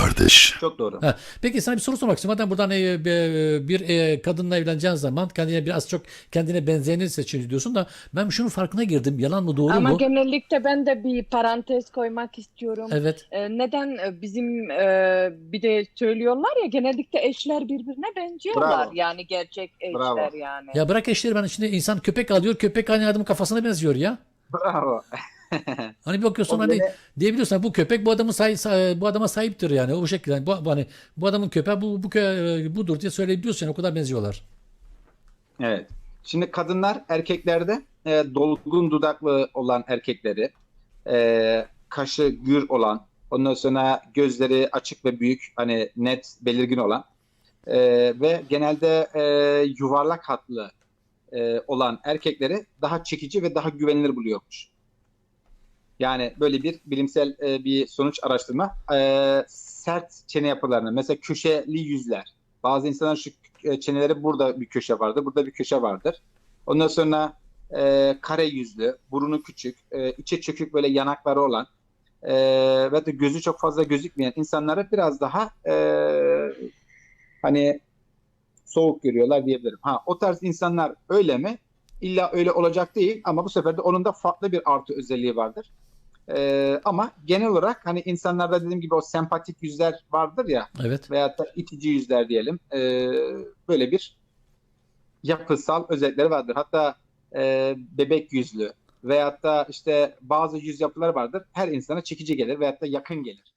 kardeş. Çok doğru. Ha, peki sana bir soru sormak istiyorum. Madem buradan e, bir, bir e, kadınla evleneceğin zaman kendine biraz çok kendine benzeyeni seçin diyorsun da ben şunun farkına girdim. Yalan mı doğru Ama mu? genellikle ben de bir parantez koymak istiyorum. Evet. Ee, neden e, bizim e, bir de söylüyorlar ya genellikle eşler birbirine benziyorlar. Bravo. Yani gerçek eşler Bravo. yani. Ya bırak eşleri ben şimdi insan köpek alıyor. Köpek aynı adamın kafasına benziyor ya. Bravo. Hani bir bakıyorsun O hani gene- diyebiliyorsun bu köpek bu adamın say, bu adama sahiptir yani o şekilde. Yani bu, hani bu adamın köpeği bu, bu kö- budur diye söyleyebiliyorsun yani o kadar benziyorlar. Evet. Şimdi kadınlar erkeklerde e, dolgun dudaklı olan erkekleri, e, kaşı gür olan, ondan sonra gözleri açık ve büyük, hani net, belirgin olan e, ve genelde e, yuvarlak hatlı e, olan erkekleri daha çekici ve daha güvenilir buluyormuş. Yani böyle bir bilimsel e, bir sonuç araştırma. E, sert çene yapılarını, mesela köşeli yüzler. Bazı insanlar şu e, çeneleri burada bir köşe vardır, burada bir köşe vardır. Ondan sonra e, kare yüzlü, burnu küçük, e, içe çökük böyle yanakları olan e, ve de gözü çok fazla gözükmeyen insanları biraz daha e, hani soğuk görüyorlar diyebilirim. Ha o tarz insanlar öyle mi? İlla öyle olacak değil ama bu sefer de onun da farklı bir artı özelliği vardır. E, ama genel olarak hani insanlarda dediğim gibi o sempatik yüzler vardır ya Evet. veyahut da itici yüzler diyelim. Ee, böyle bir yapısal özellikleri vardır. Hatta e, bebek yüzlü veyahut da işte bazı yüz yapıları vardır. Her insana çekici gelir veyahut da yakın gelir.